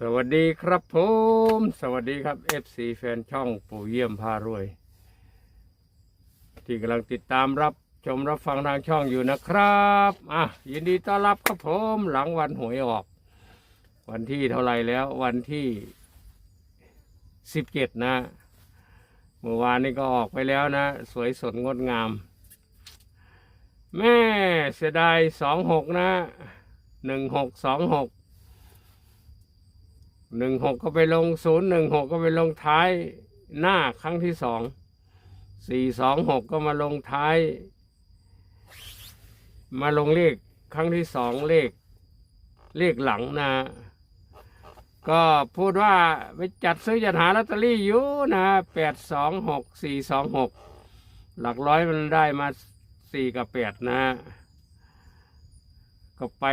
สวัสดีครับผม สวัสดีครับ FC แฟนช่องปู่เยี่ยมพารวย ที่กำลังติดตามรับชมรับฟังทางช่องอยู่นะครับอะยินดีต้อนรับครับผมหลังวันหวยออก วันที่เท่าไหร่แล้ว วันที่สิบเจ็ดนะ เมื่อวานนี้ก็ออกไปแล้วนะ สวยสดงดงาม แม่เสียดายสองหกนะหนึ่งหกสองหก หนึ่งหกก็ไปลงศูนย์หนึ่งหกก็ไปลงท้ายหน้าครั้งที่สองสี่สองหกก็มาลงท้าย มาลงเลขครั้งที่สองเลข เลขหลังนะ ก็พูดว่าไปจัดซื้อจัดหาลอตเตอรี่อยู่นะแปดสองหกสี่สองหกหลักร้อยมันได้มาสี่กับแปดนะ ก็ไป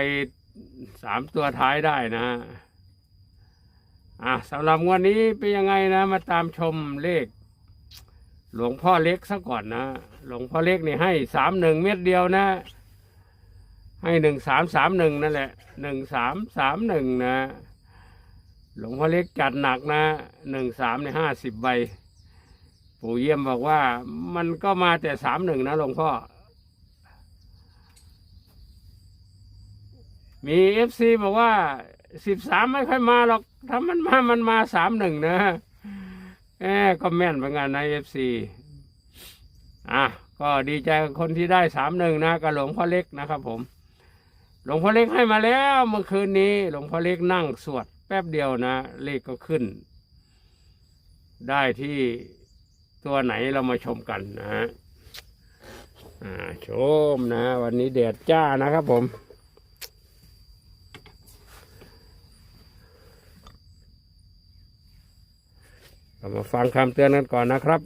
สามตัวท้ายได้นะ อะสำหรับงวันนี้เป็นยังไงนะ มาตามชมเลข หลวงพ่อเล็กซะก่อนนะ หลวงพ่อเล็กนี่ให้สามหนึ่งเม็ดเดียวนะ ให้หนึ่งสามสามหนึ่งนั่นแหละหนึ่งสามสามหนึ่งนะ หลวงพ่อเล็กจัดหนักนะหนึ่งสามในห้าสิบใบ ปู่เยี่ยมบอกว่า มันก็มาแต่สามหนึ่งนะหลวงพ่อมีเอฟซีบอกว่าสิบสามไม่ค่อยมาหรอก ถ้ามันมา มันมาสามหนึ่งนะแอบก็แม่นเหมือนกันนะเอฟซีอะก็ดีใจกับคนที่ได้สามหนึ่งนะกับหลวงพ่อเล็กนะครับผม หลวงพ่อเล็กให้มาแล้วเมื่อคืนนี้ หลวงพ่อเล็กนั่งสวดแป๊บเดียวนะเลขก็ขึ้น ได้ที่ตัวไหนเรามาชมกันนะฮะอ่าชมนะ วันนี้แดดจ้านะครับผม เรามาฟังคำเตือนกันก่อนนะครับ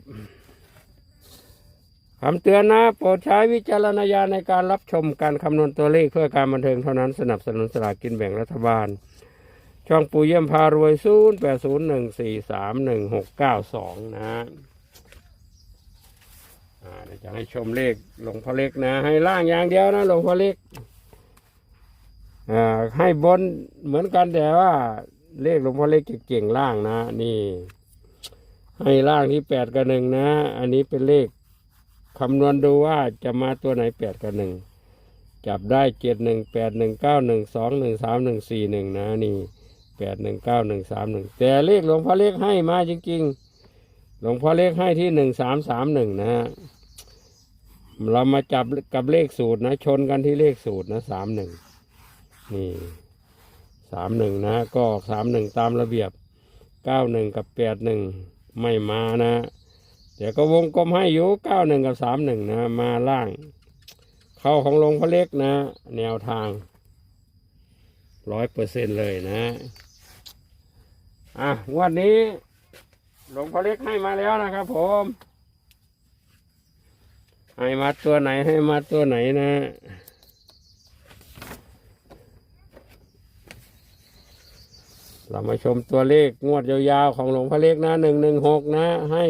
คำเตือนนะ โปรดใช้วิจารณญาณในการรับชมการคำนวณตัวเลขเพื่อการบันเทิงเท่านั้นสนับสนุนสลากกินแบ่งรัฐบาล ช่องปูเยี่ยมพารวยศูนย์แปดศูนย์หนึ่งสี่สามหนึ่งหกเก้าสองนะอ่าเดี๋ยวจะให้ชมเลขหลวงพ่อเล็กนะ ให้ล่างอย่างเดียวนะหลวงพ่อเล็กอ่าให้บนเหมือนกันแต่ว่าเลขหลวงพ่อเล็กเก่งล่างนะ นี่ ให้ล่างที่แปดกับหนึ่งนะ อันนี้เป็นเลขคำนวณดูว่าจะมาตัวไหนแปดกับหนึ่งจับได้เจ็ดหนึ่งแปดหนึ่งเก้าหนึ่งสองหนึ่งสามหนึ่งสี่หนึ่งนะนี่แปดหนึ่งเก้าหนึ่งสามหนึ่งแต่เลขหลวงพ่อเล็กให้มาจริงๆ หลวงพ่อเล็กให้ที่หนึ่งสามสามหนึ่งนะฮะเรามาจับกับเลขสูตรนะ ชนกันที่เลขสูตรนะสามหนึ่งนี่สามหนึ่งนะ ก็สามหนึ่งตามระเบียบเก้าหนึ่งกับแปดหนึ่ง ไม่มานะ เดี๋ยวก็วงกลมให้อยู่เก้าหนึ่งกับสามหนึ่งนะมาล่าง เข้าของหลวงพ่อเล็กนะ แนวทางร้อยเปอร์เซ็นเลยนะ อะวันนี้หลวงพ่อเล็กให้มาแล้วนะครับผมให้มาตัวไหนให้มาตัวไหนนะ เรามาชมตัวเลขงวดยาวๆของหลวงพ่อเล็กนะหนึ่งหนึ่งหกนะ ให้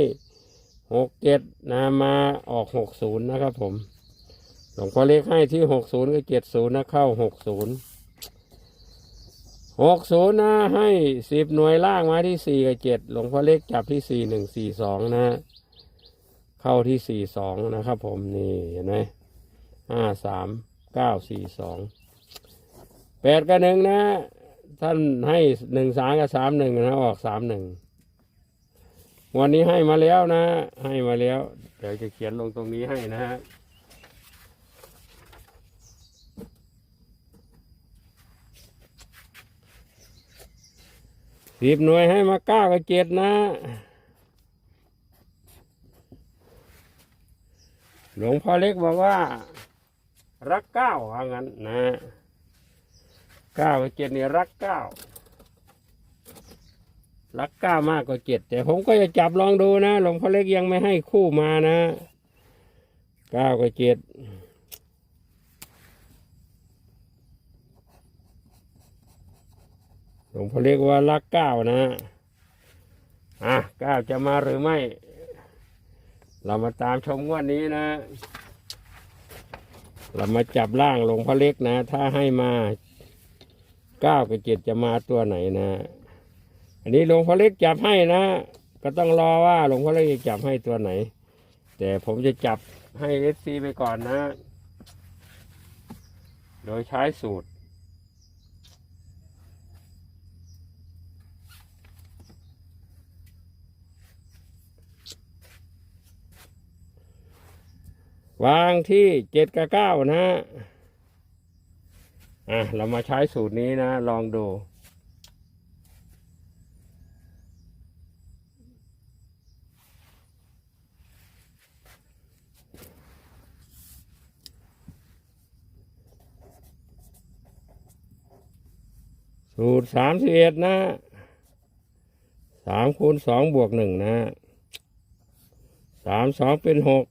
หกเจ็ดนะมาออกหกศูนย์นะครับผม หลวงพ่อเล็กให้ที่หกศูนย์ก็เจ็ดศูนย์นะเข้าหกศูนย์หกศูนย์นะให้สิบหน่วยล่างมาที่สี่กับเจ็ดหลวงพ่อเล็กจับที่สี่หนึ่งสี่สองนะ เข้าที่สี่สองนะครับผมนี่เห็นไหมห้าสามเก้าสี่สองแปดกับหนึ่งนะ ท่านให้หนึ่งสามกับสามหนึ่งนะออกสามหนึ่งวันนี้ให้มาแล้วนะ ให้มาแล้ว เดี๋ยวจะเขียนลงตรงนี้ให้นะฮะสิบหน่วยให้มาเก้ากับเจ็ดนะหลวงพ่อเล็กบอกว่า รักเก้าว่างั้นนะ เก้ากับเจ็ดนี่รักเก้ารักเก้ามากกว่าเจ็ดแต่ผมก็จะจับลองดูนะหลวงพ่อเล็กยังไม่ให้คู่มานะเก้ากับเจ็ดหลวงพ่อเล็กว่ารักเก้านะอะเก้าจะมาหรือไม่ เรามาตามชมงวดนี้นะ เรามาจับล่างหลวงพ่อเล็กนะ ถ้าให้มา เก้ากับเจ็ดจะมาตัวไหนนะ อันนี้หลวงพ่อเล็กจับให้นะ ก็ต้องรอว่าหลวงพ่อเล็กจะจับให้ตัวไหน แต่ผมจะจับให้เอฟซีไปก่อนนะ โดยใช้สูตรวางที่เจ็ดกับเก้านะ อะเรามาใช้สูตรนี้นะ ลองดู สูตรสามสิบเอ็ดนะสามคูณสองบวกหนึ่งนะสามสองเป็นหก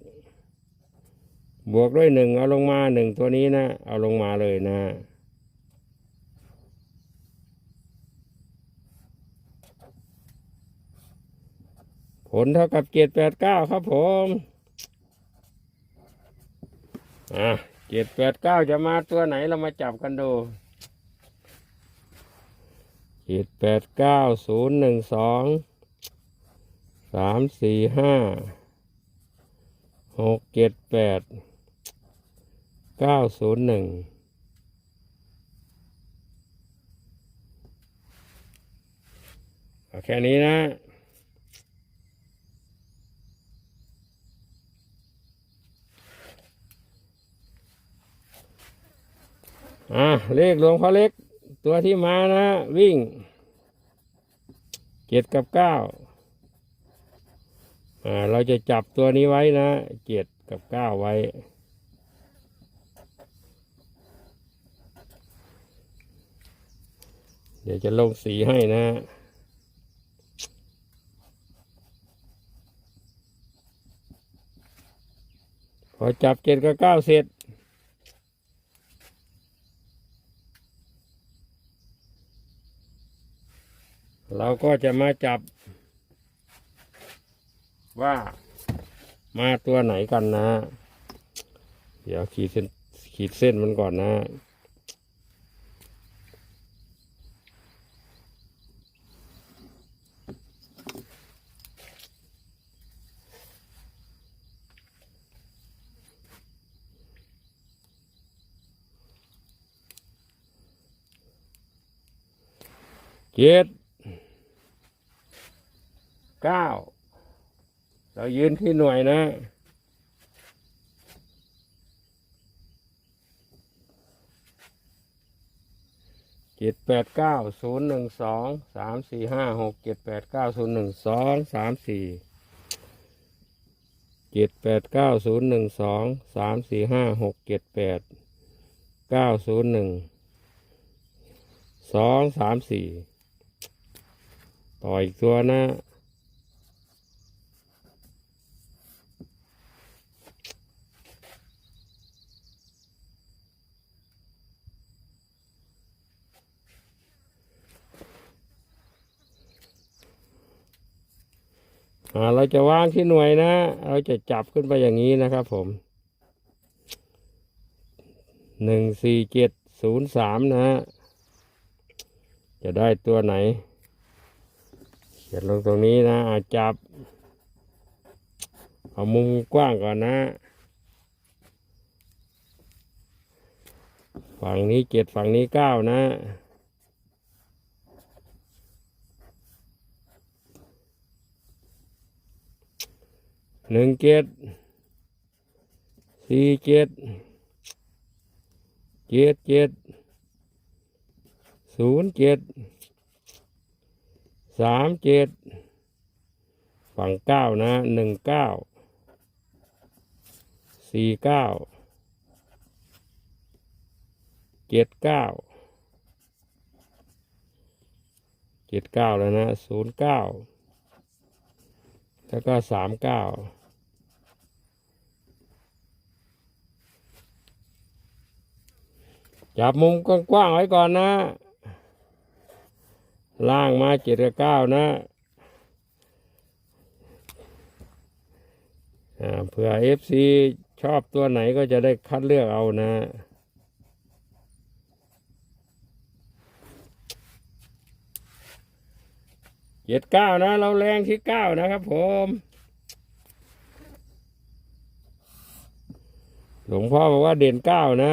บวกด้วยหนึ่งเอาลงมาหนึ่งตัวนี้นะ เอาลงมาเลยนะ ผลเท่ากับเจ็ดแปดเก้าครับผมอะเจ็ดแปดเก้าจะมาตัวไหนเรามาจับกันดูเจ็ดแปดเก้าศูนย์หนึ่งสองสามสี่ห้าหกเจ็ดแปดเก้าศูนย์หนึ่งแค่นี้นะ อะเลขหลวงพ่อเล็ก ตัวที่มานะ วิ่งเจ็ดกับเก้าอ่าเราจะจับตัวนี้ไว้นะเจ็ดกับเก้าไว้ เดี๋ยวจะลงสีให้นะพอจับเจ็ดกับเก้าเสร็จ เราก็จะมาจับ ว่ามาตัวไหนกันนะ เดี๋ยวขีดเส้นขีดเส้นมันก่อนนะ เจ็ด เก้าเรายืนที่หน่วยนะเจ็ดแปดเก้าศูนย์หนึ่งสองสามสี่ห้าหกเจ็ดแปดเก้าศูนย์หนึ่งสองสามสี่เจ็ดแปดเก้าศูนย์หนึ่งสองสามสี่ห้าหกเจ็ดแปดเก้าศูนย์หนึ่งสองสามสี่ต่ออีกตัวนะ เราจะวางที่หน่วยนะ เราจะจับขึ้นไปอย่างนี้นะครับผมหนึ่งสี่เจ็ดศูนย์สามนะฮะจะได้ตัวไหนเขียนลงตรงนี้นะอาจับ เอามุมกว้างก่อนนะ ฝั่งนี้เจ็ดฝั่งนี้เก้านะ หนึ่งเจ็ดสี่เจ็ดเจ็ดเจ็ดศูนย์เจ็ดสามเจ็ดฝั่งเก้านะหนึ่งเก้าสี่เก้าเจ็ดเก้าเจ็ดเก้าแล้วนะศูนย์เก้าแล้วก็สามเก้า จับมุมกว้างๆไว้ก่อนนะ ล่างมาเจ็ดกับเก้านะเผื่อเอฟซีชอบตัวไหนก็จะได้คัดเลือกเอานะเจ็ดเก้านะ เราแรงที่เก้านะครับผมหลวงพ่อบอกว่าเด่นเก้านะ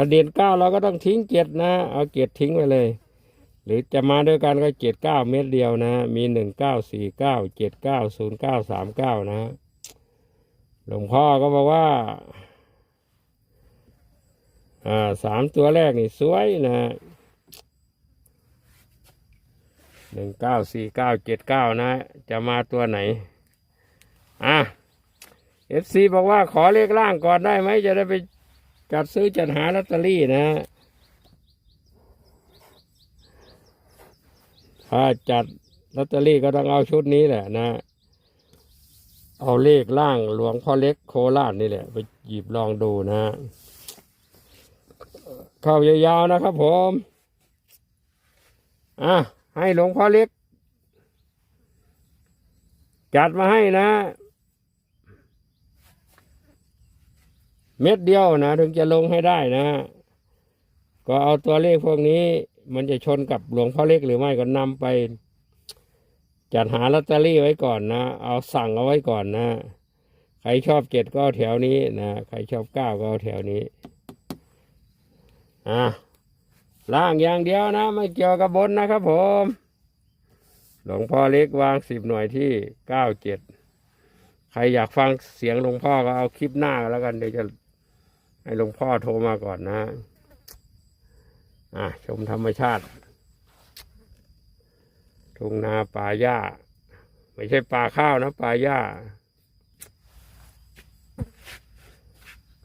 ถ้าเด่นเก้าเราก็ต้องทิ้งเจ็ดนะ เอาเจ็ดทิ้งไปเลย หรือจะมาด้วยกันก็เจ็ดเก้าเม็ดเดียวนะ มีหนึ่งเก้าสี่เก้าเจ็ดเก้าศูนย์เก้าสามเก้านะ หลวงพ่อก็บอกว่า อ่าสามตัวแรกนี่สวยนะหนึ่งเก้าสี่เก้าเจ็ดเก้านะ จะมาตัวไหน อะเอฟซีบอกว่าขอเลขล่างก่อนได้ไหมจะได้ไป จัดซื้อจัดหาลอตเตอรี่นะถ้าจัดลอตเตอรี่ก็ต้องเอาชุดนี้แหละนะ เอาเลขล่างหลวงพ่อเล็กโคราชนี่แหละ ไปหยิบลองดูนะเข้ายาวๆนะครับผม อะ ให้หลวงพ่อเล็ก จัดมาให้นะ เม็ดเดียวนะถึงจะลงให้ได้นะ ก็เอาตัวเลขพวกนี้ มันจะชนกับหลวงพ่อเล็กหรือไม่ก็นำไป จัดหาลอตเตอรี่ไว้ก่อนนะ เอาสั่งเอาไว้ก่อนนะ ใครชอบเจ็ดก็แถวนี้นะใครชอบเก้าก็เอาแถวนี้อะล่างอย่างเดียวนะ ไม่เกี่ยวกับบนนะครับผม หลวงพ่อเล็กวางสิบหน่วยที่เก้าเจ็ดใครอยากฟังเสียงหลวงพ่อก็เอาคลิปหน้าแล้วกันเดี๋ยวจะ ให้หลวงพ่อโทรมาก่อนนะ อะ ชมธรรมชาติ ทุ่งนาป่าหญ้า ไม่ใช่ป่าข้าวนะป่าหญ้า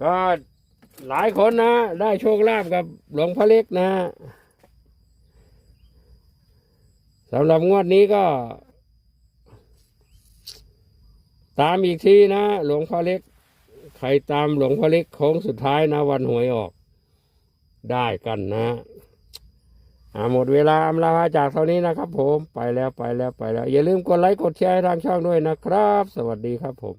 ก็หลายคนนะ ได้โชคลาภกับหลวงพ่อเล็กนะสำหรับงวดนี้ก็ ตามอีกทีนะ หลวงพ่อเล็ก รตามหลวงพ่อเล็กโค้งสุดท้ายนะ วันหวยออก ได้กันนะอาหมดเวลาอำลาจากเท่านี้นะครับผมไปแล้วไปแล้วไปแล้ว อย่าลืมกดไลค์กดแชร์ทางช่องด้วยนะครับ สวัสดีครับผม